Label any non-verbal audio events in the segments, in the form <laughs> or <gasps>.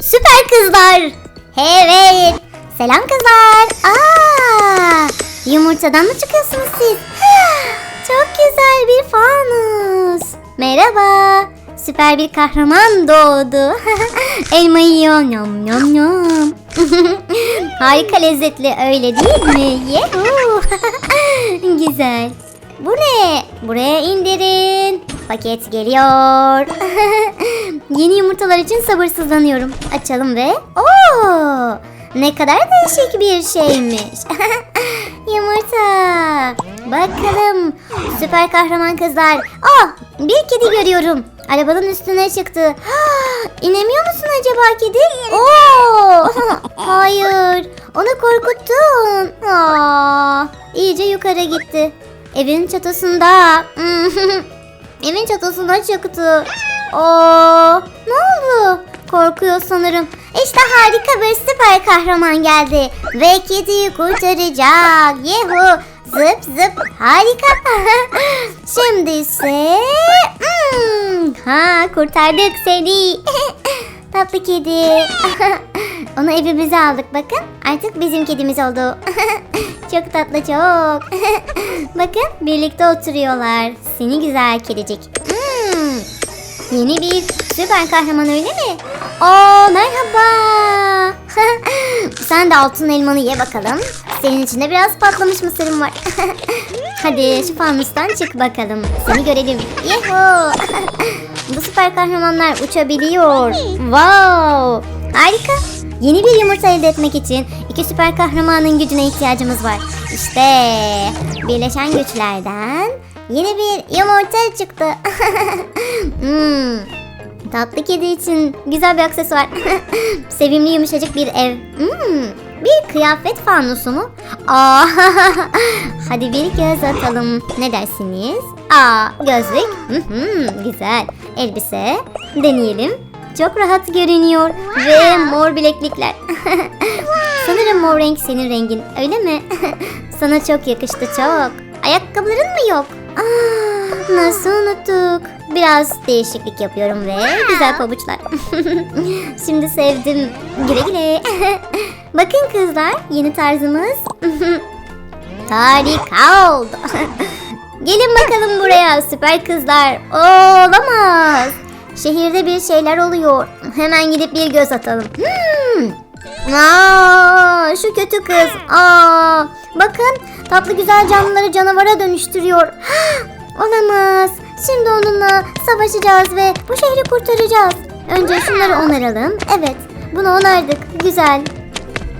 Süper kızlar. Evet. Selam kızlar. Aa, yumurtadan mı çıkıyorsunuz siz? <sighs> Çok güzel bir fanus. Merhaba. Süper bir kahraman doğdu. <laughs> Elma yiyor. Yom yom yom. Harika lezzetli öyle değil mi? Yehu. <laughs> güzel. Bu ne? Buraya indirin. Paket geliyor. <laughs> Yeni yumurtalar için sabırsızlanıyorum. Açalım ve... Oo! Ne kadar değişik bir şeymiş. <laughs> Yumurta. Bakalım. Süper kahraman kızlar. Ah! Bir kedi görüyorum. Arabanın üstüne çıktı. <gasps> İnemiyor musun acaba kedi? Oo! <laughs> Hayır. Onu korkuttun. Aa! İyice yukarı gitti. Evin çatısında. Evin çatısına çıktı. Oo, ne oldu? Korkuyor sanırım. İşte harika bir süper kahraman geldi. Ve kediyi kurtaracak. Yehu. Zıp zıp. Harika. <laughs> Şimdi ise... Hmm, ha kurtardık seni. <laughs> Tatlı kedi. <laughs> Onu evimize aldık bakın. Artık bizim kedimiz oldu. Çok tatlı çok. <laughs> bakın birlikte oturuyorlar. Seni güzel kedicik. Hmm, Yeni bir süper kahraman öyle mi? Aa merhaba. <laughs> Sen de altın elmanı ye bakalım. Senin içinde biraz patlamış mısırım var. <laughs> Hadi şu fanustan çık bakalım. Seni görelim. Yeho. Bu süper kahramanlar uçabiliyor. Wow. Harika. Yeni bir yumurta elde etmek için iki süper kahramanın gücüne ihtiyacımız var. İşte birleşen güçlerden yeni bir yumurta çıktı. <laughs> hmm. Tatlı kedi için güzel bir aksesuar. <laughs> Sevimli yumuşacık bir ev. Hmm. Bir kıyafet fanusu mu? Aa, <laughs> hadi bir göz atalım. Ne dersiniz? Aa, gözlük. Hı hı, güzel. Elbise. Deneyelim. Çok rahat görünüyor. Ve mor bileklikler. <laughs> Sanırım mor renk senin rengin. Öyle mi? <laughs> Sana çok yakıştı çok. Ayakkabıların mı yok? Aa, nasıl unuttuk? Biraz değişiklik yapıyorum ve güzel pabuçlar. <laughs> Şimdi sevdim. Güle güle. Bakın kızlar yeni tarzımız. Harika oldu. Gelin bakalım buraya süper kızlar. Olamaz. Şehirde bir şeyler oluyor. Hemen gidip bir göz atalım. Hmm. Aa, şu kötü kız. Aa, bakın tatlı güzel canlıları canavara dönüştürüyor. <gasps> Olamaz. Şimdi onunla savaşacağız ve bu şehri kurtaracağız. Önce şunları onaralım. Evet, bunu onardık. Güzel.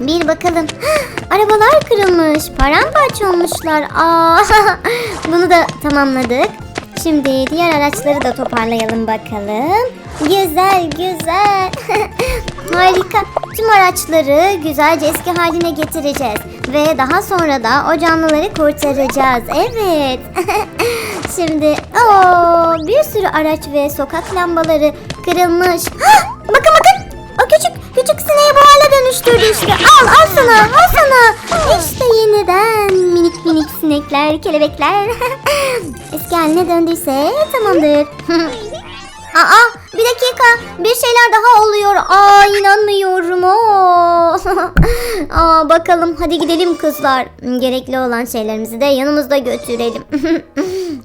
Bir bakalım. <gasps> Arabalar kırılmış. Paramparça olmuşlar. Aa, <laughs> bunu da tamamladık. Şimdi diğer araçları da toparlayalım bakalım. Güzel güzel. <laughs> Harika. Tüm araçları güzelce eski haline getireceğiz. Ve daha sonra da o canlıları kurtaracağız. Evet. <laughs> Şimdi o bir sürü araç ve sokak lambaları kırılmış. <gasps> bakın bakın. O küçük küçük sineği dönüştürdü işte. Al al sana al sana. İşte yeniden minik minik sinekler, kelebekler. <laughs> Eski haline döndüyse tamamdır. <laughs> Aa bir dakika bir şeyler daha oluyor. Aa inanmıyorum. Oo. <laughs> Aa bakalım hadi gidelim kızlar. Gerekli olan şeylerimizi de yanımızda götürelim.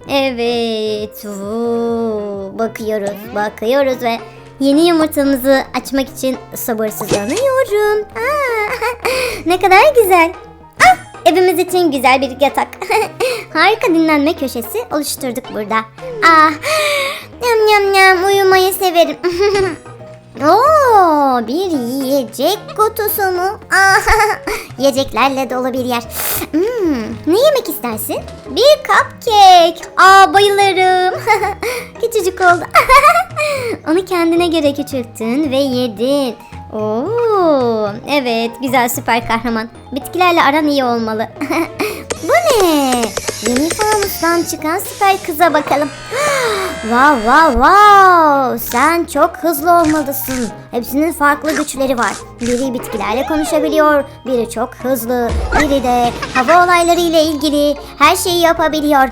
evet. Oo, bakıyoruz bakıyoruz ve yeni yumurtamızı açmak için sabırsızlanıyorum. Aa, <laughs> ne kadar güzel. Ah, evimiz için güzel bir yatak. <laughs> Harika dinlenme köşesi oluşturduk burada. Ah, yam yam yam uyumayı severim. <laughs> Oo, bir yiyecek kutusu mu? Ah, yiyeceklerle dolu bir yer. Hmm, ne yemek istersin? Bir cupcake. Aa, bayılırım. <laughs> Küçücük oldu. <laughs> Onu kendine göre küçülttün ve yedin. Oo, evet güzel süper kahraman. Bitkilerle aran iyi olmalı. <laughs> Bu ne? Yeni fanustan çıkan süper kıza bakalım. Wow wow wow. Sen çok hızlı olmalısın. Hepsinin farklı güçleri var. Biri bitkilerle konuşabiliyor, biri çok hızlı, biri de hava olayları ile ilgili her şeyi yapabiliyor.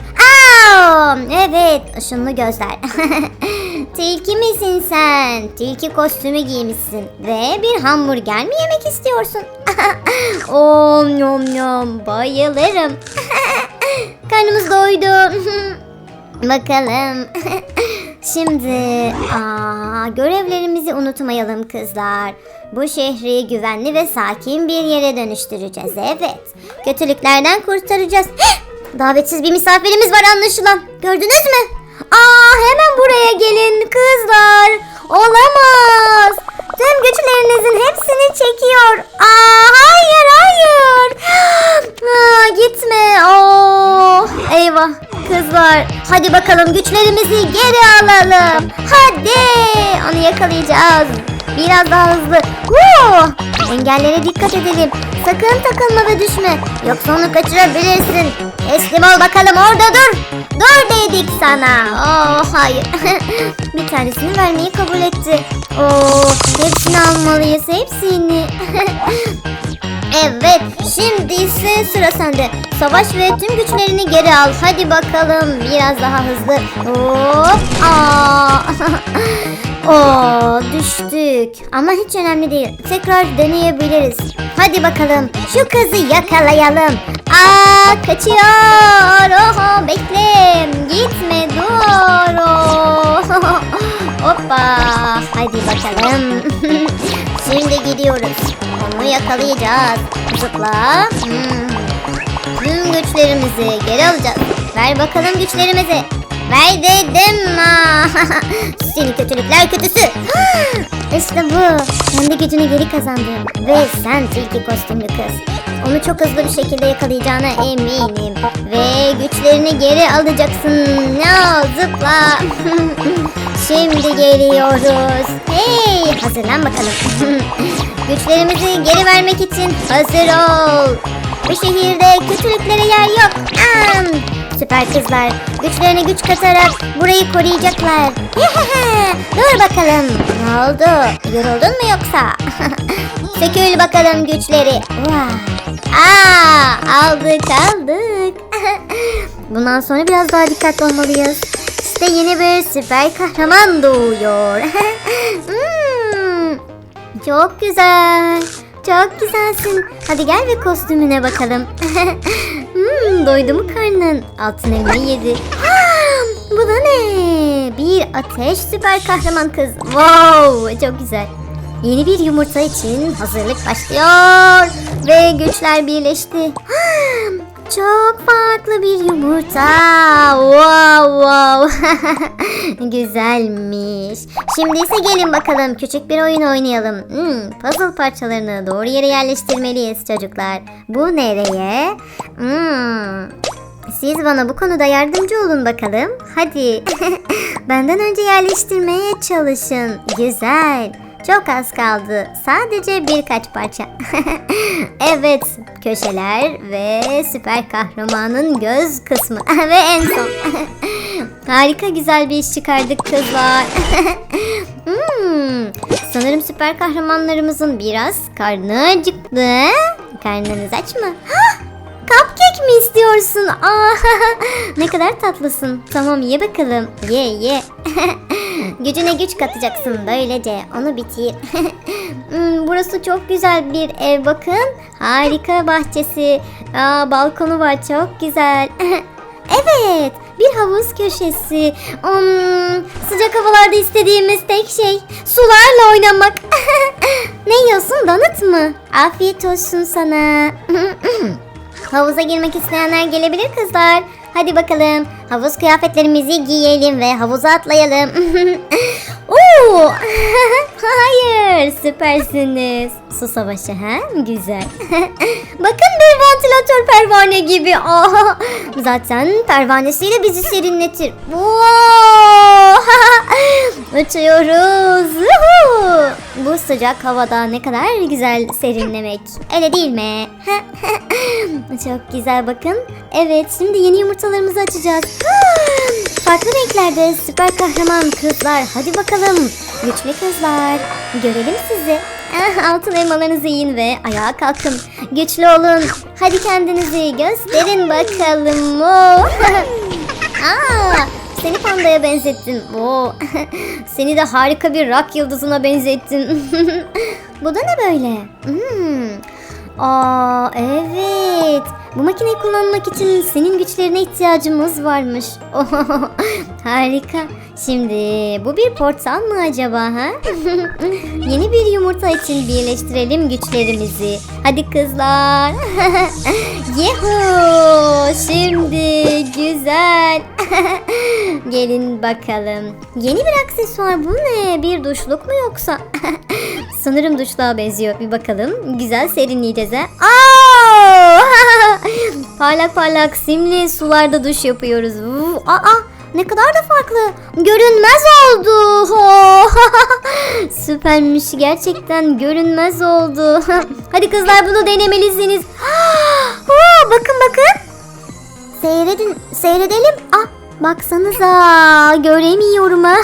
Aa, evet, ışınlı gözler. <laughs> Tilki misin sen? Tilki kostümü giymişsin ve bir hamburger mi yemek istiyorsun? <laughs> Om nom nom bayılırım. <laughs> Karnımız doydu. <laughs> Bakalım. Şimdi aa, görevlerimizi unutmayalım kızlar. Bu şehri güvenli ve sakin bir yere dönüştüreceğiz. Evet. Kötülüklerden kurtaracağız. <gasps> Davetsiz bir misafirimiz var anlaşılan. Gördünüz mü? Aa hemen buraya gelin kızlar. Olamaz. Tüm güçlerinizin hepsini çekiyor. Aa hayır hayır. <gasps> Aa, gitme. Oo, eyvah kızlar. Hadi bakalım güçlerimizi geri alalım. Hadi onu yakalayacağız. Biraz daha hızlı. Woo! Engellere dikkat edelim. Sakın takılma ve düşme. Yoksa onu kaçırabilirsin. Teslim ol bakalım orada dur. Dur dedik sana. Oh hayır. <laughs> bir tanesini vermeyi kabul etti. Oo, hepsini almalıyız hepsini. <laughs> Evet, şimdi ise sıra sende. Savaş ve tüm güçlerini geri al. Hadi bakalım, biraz daha hızlı. Hop! Aa! <laughs> Oo, düştük. Ama hiç önemli değil. Tekrar deneyebiliriz. Hadi bakalım, şu kızı yakalayalım. Aa, kaçıyor. Oho, bekle. Gitme, dur. <laughs> Hoppa. Hadi bakalım. <laughs> Şimdi gidiyoruz. Onu yakalayacağız. Zıpla. Hmm. Tüm güçlerimizi geri alacağız. Ver bakalım güçlerimizi. Ver dedim. <laughs> Seni kötülükler kötüsü. <gasps> işte bu. Kendi gücünü geri kazandın. Ve sen tilki kostümlü kız. Onu çok hızlı bir şekilde yakalayacağına eminim. Ve güçlerini geri alacaksın. Ne zıpla. <laughs> Şimdi geliyoruz. Hey hazırlan bakalım. <laughs> Güçlerimizi geri vermek için hazır ol. Bu şehirde kötülüklere yer yok. Am! Süper kızlar güçlerine güç katarak burayı koruyacaklar. <laughs> Dur bakalım. Ne oldu? Yoruldun mu yoksa? <laughs> Sökül bakalım güçleri. Aa, aldık aldık. Bundan sonra biraz daha dikkatli olmalıyız. İşte yeni bir süper kahraman doğuyor. <laughs> Hmm, çok güzel. Çok güzelsin. Hadi gel ve kostümüne bakalım. <laughs> hmm, doydu mu karnın? Altın elmayı yedi. Bu da ne? Bir ateş süper kahraman kız. Wow, çok güzel. Yeni bir yumurta için hazırlık başlıyor. Ve güçler birleşti. Çok farklı bir yumurta. Wow wow. <laughs> Güzelmiş. Şimdi ise gelin bakalım küçük bir oyun oynayalım. Hmm, puzzle parçalarını doğru yere yerleştirmeliyiz çocuklar. Bu nereye? Hmm. Siz bana bu konuda yardımcı olun bakalım. Hadi. <laughs> Benden önce yerleştirmeye çalışın. Güzel. Çok az kaldı. Sadece birkaç parça. <laughs> evet, köşeler ve süper kahramanın göz kısmı <laughs> ve en son. <laughs> Harika güzel bir iş çıkardık kızlar. hmm, sanırım süper kahramanlarımızın biraz karnı acıktı. Karnınız aç mı? Cupcake mi istiyorsun? Aa, ne kadar tatlısın. Tamam ye bakalım. Ye ye. Gücüne güç katacaksın böylece. Onu bitir. <laughs> Hmm, Burası çok güzel bir ev bakın. Harika bahçesi. Aa, balkonu var çok güzel. <laughs> evet bir havuz köşesi. Hmm, sıcak havalarda istediğimiz tek şey sularla oynamak. <laughs> ne yiyorsun donut mu? Afiyet olsun sana. Havuza girmek isteyenler gelebilir kızlar. Hadi bakalım. Havuz kıyafetlerimizi giyelim ve havuza atlayalım. <laughs> Oo! <laughs> Hayır, süpersiniz. Su savaşı ha? Güzel. <laughs> Bakın bir vantilatör pervane gibi. Zaten pervanesiyle bizi serinletir. Wow! <laughs> Uçuyoruz. Yuhu! Bu sıcak havada ne kadar güzel serinlemek. Öyle değil mi? <laughs> Çok güzel bakın. Evet şimdi yeni yumurtalarımızı açacağız. <laughs> Farklı renklerde süper kahraman kızlar. Hadi bakalım. Güçlü kızlar. Görelim sizi. Ah, Altın elmalarınızı yiyin ve ayağa kalkın. Güçlü olun. Hadi kendinizi gösterin bakalım. Aa, seni pandaya benzettim. Oo. <laughs> seni de harika bir rock yıldızına benzettim. <laughs> Bu da ne böyle? Hmm. Aa evet. Bu makineyi kullanmak için senin güçlerine ihtiyacımız varmış. <laughs> Harika. Şimdi bu bir portal mı acaba ha? Yeni bir yumurta için birleştirelim güçlerimizi. Hadi kızlar. Yehu! Şimdi güzel. Gelin bakalım. Yeni bir aksesuar bu ne? Bir duşluk mu yoksa? <laughs> Sanırım duşluğa benziyor. Bir bakalım. Güzel serinleyeceğiz ha. <laughs> Parlak parlak simli sularda duş yapıyoruz. Aa, ne kadar da farklı. Görünmez oldu. <laughs> Süpermiş gerçekten görünmez oldu. Hadi kızlar bunu denemelisiniz. <gasps> Bakın bakın. Seyredin, seyredelim. Ah, baksanıza göremiyorum ha.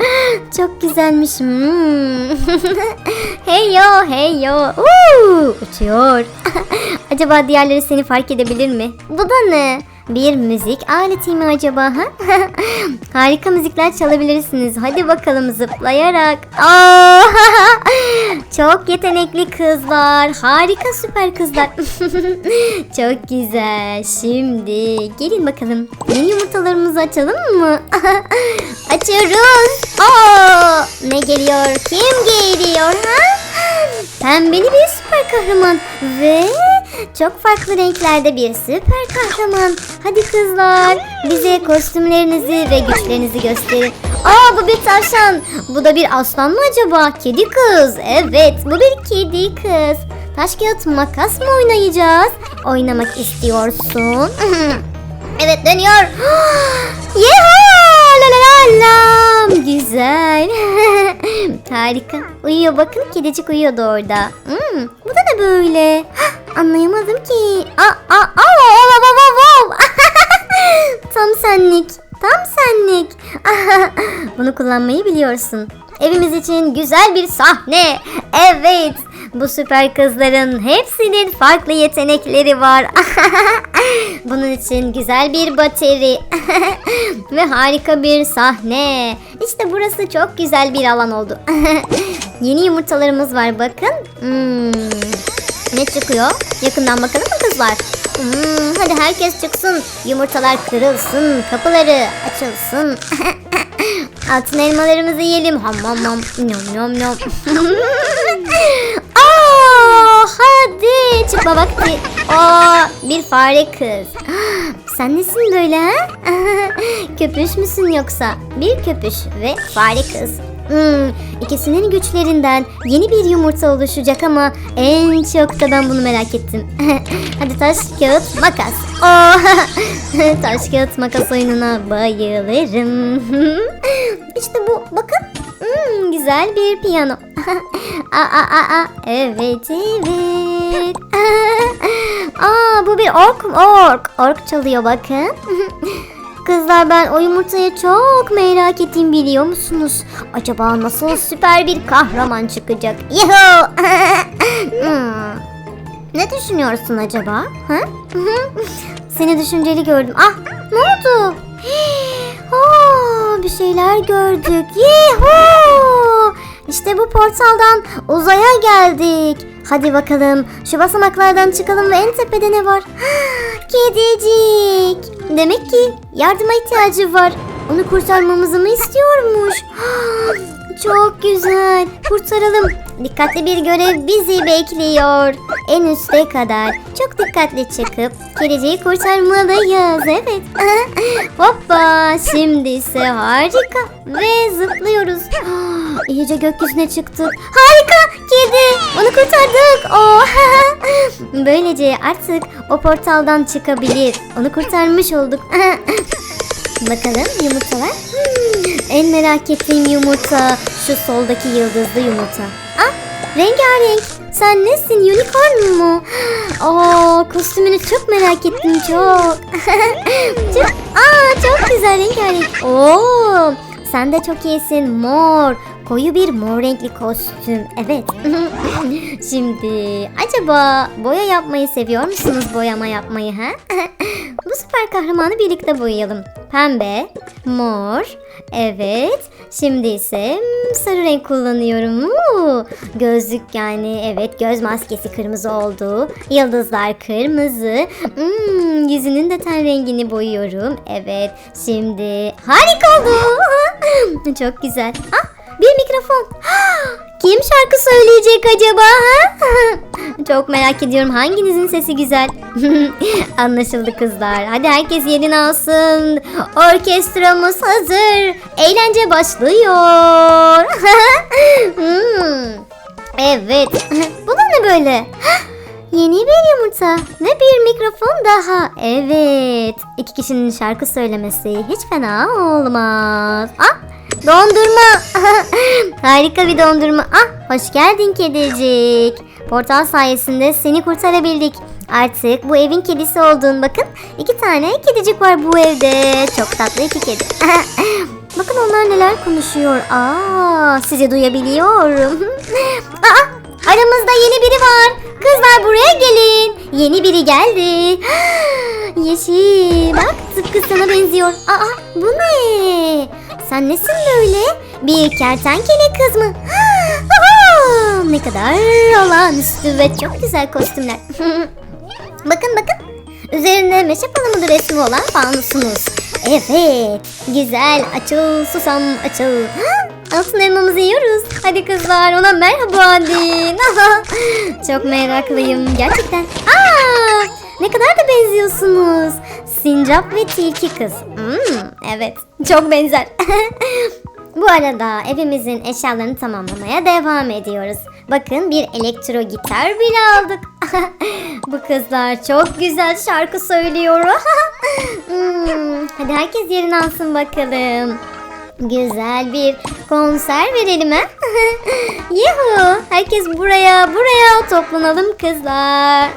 <laughs> Çok güzelmiş. Hmm. <laughs> hey yo, hey yo. Uuu, uçuyor. <laughs> acaba diğerleri seni fark edebilir mi? Bu da ne? Bir müzik aleti mi acaba ha? <laughs> Harika müzikler çalabilirsiniz. Hadi bakalım zıplayarak. <laughs> Çok yetenekli kızlar. Harika süper kızlar. <laughs> Çok güzel. Şimdi gelin bakalım. Yeni yumurtalarımızı açalım mı? Açıyoruz. Aa! Ne geliyor? Kim geliyor ha? Pembeli bir süper kahraman ve çok farklı renklerde bir süper kahraman. Hadi kızlar bize kostümlerinizi ve güçlerinizi gösterin. Aa bu bir tavşan. Bu da bir aslan mı acaba? Kedi kız. Evet bu bir kedi kız. Taş kağıt makas mı oynayacağız? Oynamak istiyorsun. <laughs> evet dönüyor. <gasps> Yeha! La la la la. Güzel. <laughs> Harika. Uyuyor bakın kedicik uyuyordu orada. Hmm, bu da ne böyle? <gasps> Anlayamadım ki. Aa, aa, aa, aa, aa, aa. <laughs> Tam senlik. Tam senlik. <laughs> Bunu kullanmayı biliyorsun. Evimiz için güzel bir sahne. Evet. Bu süper kızların hepsinin farklı yetenekleri var. <laughs> Bunun için güzel bir bateri ve harika bir sahne. İşte burası çok güzel bir alan oldu. Yeni yumurtalarımız var bakın. Hmm. Ne çıkıyor? Yakından bakalım mı kızlar? Hmm, hadi herkes çıksın. Yumurtalar kırılsın. Kapıları açılsın. <laughs> Altın elmalarımızı yiyelim. Ham ham ham. Nom nom nom. <laughs> Aa, hadi çıkma vakti. Aa, bir fare kız. <gasps> Sen nesin böyle <laughs> köpüş müsün yoksa? Bir köpüş ve fare kız. Hmm, ikisinin güçlerinden yeni bir yumurta oluşacak ama en çok da ben bunu merak ettim. <laughs> Hadi taş kağıt makas. Oh, <laughs> taş kağıt makas oyununa bayılırım. <laughs> işte bu bakın. Hmm, güzel bir piyano. aa, aa, aa, evet evet. aa, bu bir ork ork. Ork çalıyor bakın. Kızlar ben o yumurtayı çok merak ettiğimi biliyor musunuz? Acaba nasıl süper bir kahraman çıkacak? Yuhu! <laughs> Hmm. Ne düşünüyorsun acaba? Ha? <laughs> Seni düşünceli gördüm. Ah ne oldu? <gasps> Aa, bir şeyler gördük. Yuhu! İşte bu portaldan uzaya geldik. Hadi bakalım şu basamaklardan çıkalım ve en tepede ne var? <gasps> Kedicik. Demek ki yardıma ihtiyacı var. Onu kurtarmamızı mı istiyormuş? <gasps> Çok güzel. Kurtaralım. Dikkatli bir görev bizi bekliyor. En üste kadar. Çok dikkatli çıkıp kediciyi kurtarmalıyız. Evet. <laughs> Hoppa. Şimdi ise harika. Ve zıplıyoruz. <gasps> İyice gökyüzüne çıktık. Harika. Kedi. Onu kurtardık. Oh. <laughs> Böylece artık o portaldan çıkabilir. Onu kurtarmış olduk. <laughs> Bakalım yumurtalar. Hmm, en merak ettiğim yumurta şu soldaki yıldızlı yumurta. Rengarenk. Sen nesin unicorn mu? <gasps> Aa kostümünü çok merak ettim çok. <laughs> çok aa çok güzel rengarenk. Oo sen de çok iyisin mor. Koyu bir mor renkli kostüm. Evet. <laughs> Şimdi acaba boya yapmayı seviyor musunuz boyama yapmayı ha? <laughs> Bu süper kahramanı birlikte boyayalım. Pembe, mor, evet. Şimdi ise sarı renk kullanıyorum. Uuu, Gözlük yani evet göz maskesi kırmızı oldu. Yıldızlar kırmızı. Hmm, yüzünün de ten rengini boyuyorum. Evet şimdi harika oldu. <laughs> Çok güzel. Ah bir mikrofon. <gasps> Kim şarkı söyleyecek acaba? ha? <laughs> Çok merak ediyorum hanginizin sesi güzel. <laughs> Anlaşıldı kızlar. Hadi herkes yerini alsın. Orkestramız hazır. Eğlence başlıyor. <laughs> Hmm. Evet. Bu da ne böyle? <gasps> Yeni bir yumurta ve bir mikrofon daha. Evet. İki kişinin şarkı söylemesi hiç fena olmaz. Ah Dondurma. <laughs> Harika bir dondurma. Ah hoş geldin kedicik. Portal sayesinde seni kurtarabildik. Artık bu evin kedisi oldun. Bakın iki tane kedicik var bu evde. Çok tatlı iki kedi. <laughs> Bakın onlar neler konuşuyor. Aa, sizi duyabiliyorum. <laughs> Aa, aramızda yeni biri var. Kızlar buraya gelin. Yeni biri geldi. <gasps> Yeşil. Bak tıpkı sana benziyor. Aa, bu ne? Sen nesin böyle? Bir kertenkele kız mı? <gasps> Ne kadar olağanüstü ve çok güzel kostümler. <laughs> bakın bakın. Üzerinde meşe palmudu resmi olan fanusunuz. Evet. Güzel. Açıl susam açıl. <gasps> Altın elmamızı yiyoruz. Hadi kızlar ona merhaba deyin. <laughs> Çok meraklıyım gerçekten. Aa, ne kadar da benziyorsunuz. Sincap ve tilki kız. Hmm, evet çok benzer. <laughs> Bu arada evimizin eşyalarını tamamlamaya devam ediyoruz. Bakın bir elektro gitar bile aldık. <laughs> Bu kızlar çok güzel şarkı söylüyor. <laughs> Hmm, Hadi herkes yerini alsın bakalım. Güzel bir konser verelim ha. <laughs> Yuhu! Herkes buraya, buraya toplanalım kızlar. <laughs>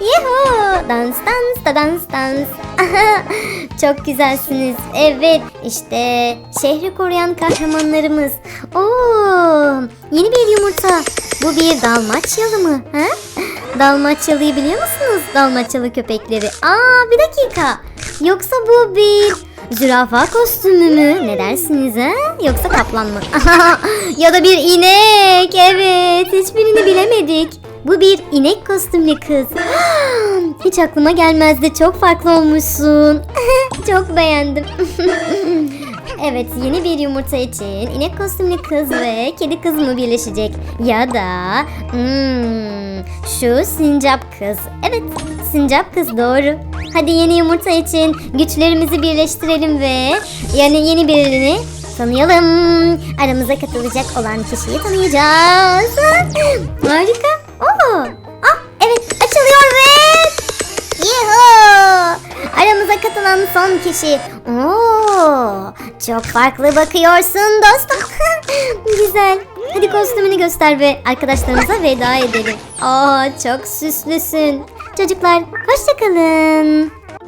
Yuhu! Dans dans da dans dans. <laughs> Çok güzelsiniz. Evet, işte şehri koruyan kahramanlarımız. Oo! Yeni bir yumurta. Bu bir dalmaçyalı mı? Ha? Dalmaçyalıyı biliyor musunuz? Dalmaçyalı köpekleri. Aa, bir dakika. Yoksa bu bir Zürafa kostümü mü? Ne dersiniz ha? Yoksa kaplan mı? <laughs> ya da bir inek. Evet, hiçbirini bilemedik. Bu bir inek kostümlü kız. <gasps> Hiç aklıma gelmezdi. Çok farklı olmuşsun. <laughs> Çok beğendim. <laughs> evet, yeni bir yumurta için inek kostümlü kız ve kedi kız mı birleşecek? Ya da hmm, şu sincap kız. Evet, sincap kız doğru. Hadi yeni yumurta için güçlerimizi birleştirelim ve yani yeni birini tanıyalım. Aramıza katılacak olan kişiyi tanıyacağız. Harika. Oo. Ah, evet açılıyor ve Yuhu! Aramıza katılan son kişi. Oo, çok farklı bakıyorsun dostum. <laughs> Güzel. Hadi kostümünü göster ve arkadaşlarımıza veda edelim. Aa, çok süslüsün. Çocuklar, hoşçakalın.